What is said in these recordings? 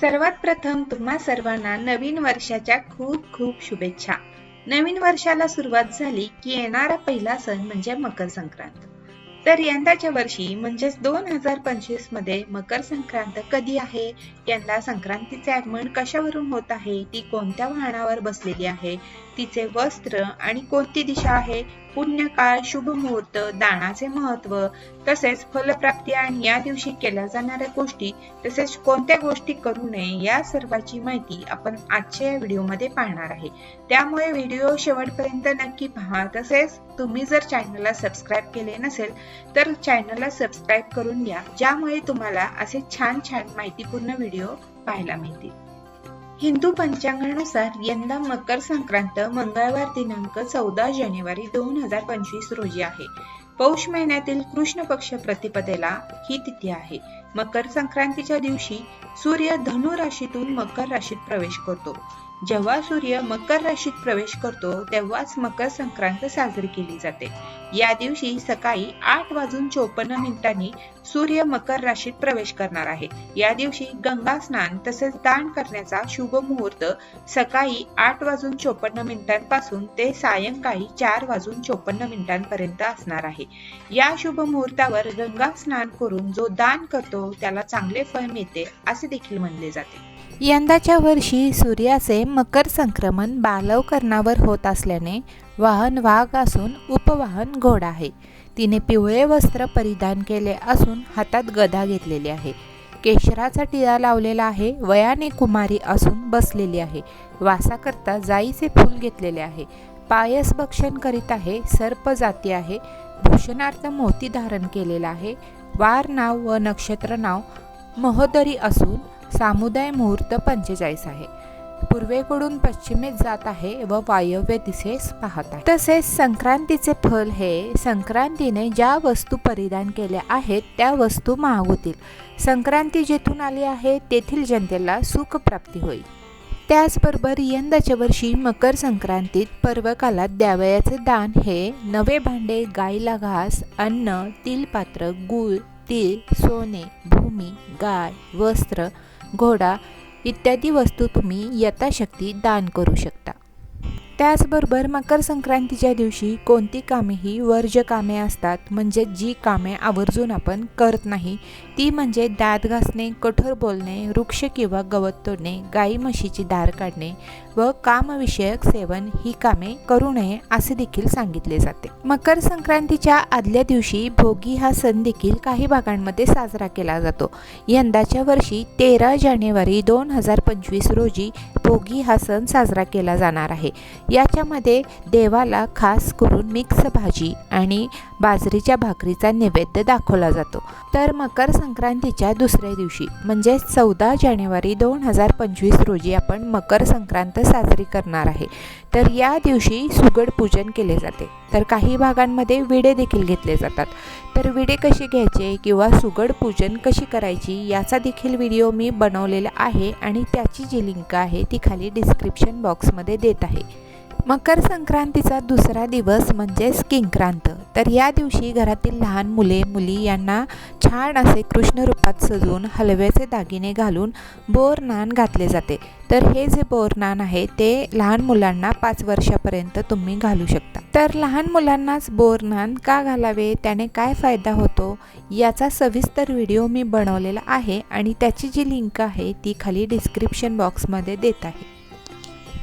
सर्वात प्रथम तुम्हा सर्वांना नवीन वर्षाच्या खूप खूप शुभेच्छा. नवीन वर्षाला सुरुवात झाली की येणारा पहिला सण म्हणजे मकर संक्रांत. तर यंदाच्या वर्षी म्हणजेच दोन हजार पंचवीसमध्ये मकर संक्रांत कधी आहे? यंदा संक्रांतीचे आगमन कशावरून होत आहे? ती कोणत्या वाहनावर बसलेली आहे? तिचे वस्त्र आणि कोणती दिशा आहे? पुण्यकाळ शुभ मुहूर्त दानाचे महत्त्व तसेच फलप्राप्ती आणि या दिवशी केल्या जाणाऱ्या गोष्टी तसेच कोणत्या गोष्टी करू नये या सर्वाची माहिती आपण आजच्या या व्हिडिओमध्ये पाहणार आहे. त्यामुळे व्हिडिओ शेवटपर्यंत नक्की पहा. तसेच तुम्ही जर चॅनलला सबस्क्राईब केले नसेल तर चॅनलला सबस्क्राईब करून घ्या ज्यामुळे तुम्हाला असे छान छान माहितीपूर्ण व्हिडिओ पाहायला मिळतील. हिंदू पंचांगानुसार यंदा मकर संक्रांत मंगळवार दिनांक चौदा जानेवारी दोन हजार पंचवीस रोजी आहे. पौष महिन्यातील कृष्ण पक्ष प्रतिपदेला ही तिथी आहे. मकर संक्रांतीच्या दिवशी सूर्य धनु राशीतून मकर राशीत प्रवेश करतो. जेव्हा सूर्य मकर राशीत प्रवेश करतो तेव्हाच मकर संक्रांत साजरी केली जाते. या दिवशी सकाळी आठ वाजून चोपन्न मिनिटांनी सूर्य मकर राशीत प्रवेश करणार आहे. या दिवशी गंगा स्नान तसेच दान करण्याचा शुभ मुहूर्त सकाळी आठ वाजून चोपन्न मिनिटांपासून ते सायंकाळी चार वाजून चोपन्न मिनिटांपर्यंत असणार आहे. या शुभ मुहूर्तावर गंगा स्नान करून जो दान करतो त्याला चांगले फळ मिळते असे देखील म्हणले जाते. यंदाच्या वर्षी सूर्याचे मकर संक्रमण बालवकरणावर होत असल्याने वाहन वाघ असून उपवाहन घोडा आहे. तिने पिवळे वस्त्र परिधान केले असून हातात गदा घेतलेली आहे. केशराचा टिळा लावलेला आहे वयाने कुमारी असून बसलेली आहे. वासाकरता जाईचे फूल घेतलेले आहे. पायस भक्षण करीत आहे सर्प जाती आहे. भूषणार्थ मोती धारण केलेला आहे. वार नाव व नक्षत्र नाव महोदरी असून सामुदाय मुहूर्त पंचेचाळीस आहे. पूर्वेकडून पश्चिमेत जात आहे व वायव्य दिशेस पाहत आहे. तसेच संक्रांतीचे फल हे संक्रांतीने ज्या वस्तू परिधान केल्या आहेत त्या वस्तू महाग होतील संक्रांती जेथून आली आहे तेथील जनतेला सुख प्राप्ती होईल त्याचबरोबर यंदाच्या वर्षी मकर संक्रांतीत पर्वकालात द्यावयाचे दान हे नवे भांडे गाईला घास अन्न तिलपात्र गूळ तीळ सोने भूमी गाय वस्त्र घोडा इत्यादी वस्तू तुम्ही यथाशक्ती दान करू शकता. त्याचबरोबर मकर संक्रांतीच्या दिवशी कोणती कामे ही वर्ज्य कामे असतात म्हणजे जी कामे आवर्जून आपण करत नाही ती म्हणजे दात घासणे कठोर बोलणे वृक्ष किंवा गवत तोडणे गाई म्हशीची दार काढणे व कामविषयक सेवन ही कामे करू नये असे देखील सांगितले जाते. मकर संक्रांतीच्या आदल्या दिवशी भोगी हा सण देखील काही भागांमध्ये साजरा केला जातो. यंदाच्या वर्षी तेरा जानेवारी दोन हजार पंचवीस रोजी भोगी हा सण साजरा केला जाणार आहे. याच्यामध्ये देवाला खास करून मिक्स भाजी आणि बाजरीच्या भाकरीचा नैवेद्य दाखवला जातो. तर मकर संक्रांतीच्या दुसऱ्या दिवशी म्हणजे चौदा जानेवारी दोन हजार पंचवीस रोजी आपण मकर संक्रांत साजरी करणार आहे. तर या दिवशी सुगड पूजन केले जाते. तर काही भागांमध्ये विडे देखील घेतले जातात. तर विडे कसे घ्यायचे किंवा सुगड पूजन कशी करायची याचा देखील व्हिडिओ मी बनवलेला आहे आणि त्याची जी लिंक आहे ती खाली डिस्क्रिप्शन बॉक्समध्ये देत आहे. मकर संक्रांतीचा दुसरा दिवस म्हणजेच किंक्रांत. तर या दिवशी घरातील लहान मुले मुली यांना छान असे कृष्ण रूपात सजवून हलव्याचे दागिने घालून बोरनान घातले जाते. तर हे जे बोरनान आहे ते लहान मुलांना पाच वर्षापर्यंत तुम्ही घालू शकता. तर लहान मुलांनाच बोरनान का घालावे त्याने काय फायदा होतो याचा सविस्तर व्हिडिओ मी बनवलेला आहे आणि त्याची जी लिंक आहे ती खाली डिस्क्रिप्शन बॉक्समध्ये देत आहे.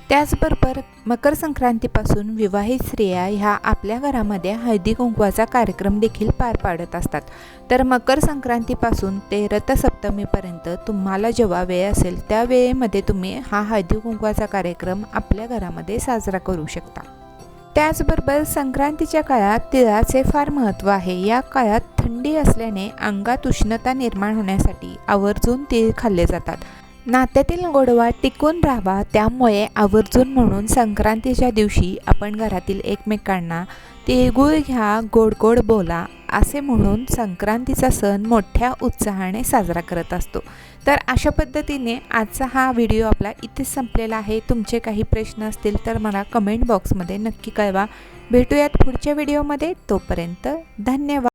त्याचबरोबर मकर संक्रांतीपासून विवाहित स्त्रिया ह्या आपल्या घरामध्ये हळदी कुंकवाचा कार्यक्रम देखील पार पाडत असतात. तर मकर संक्रांतीपासून ते रथसप्तमीपर्यंत तुम्हाला जेव्हा वेळ असेल त्या वेळेमध्ये तुम्ही हा हळदी कुंकवाचा कार्यक्रम आपल्या घरामध्ये साजरा करू शकता. त्याचबरोबर संक्रांतीच्या काळात तिळाचे फार महत्त्व आहे. या काळात थंडी असल्याने अंगात उष्णता निर्माण होण्यासाठी आवर्जून तीळ खाल्ले जातात. नात्यातील गोडवा टिकून राहावा त्यामुळे आवर्जून म्हणून संक्रांतीच्या दिवशी आपण घरातील एकमेकांना तिळगुळ घ्या गोड गोड बोला असे म्हणून संक्रांतीचा सण मोठ्या उत्साहाने साजरा करत असतो. तर अशा पद्धतीने आजचा हा व्हिडिओ आपला इथेच संपलेला आहे. तुमचे काही प्रश्न असतील तर मला कमेंट बॉक्समध्ये नक्की कळवा. भेटूयात पुढच्या व्हिडिओमध्ये. तोपर्यंत धन्यवाद.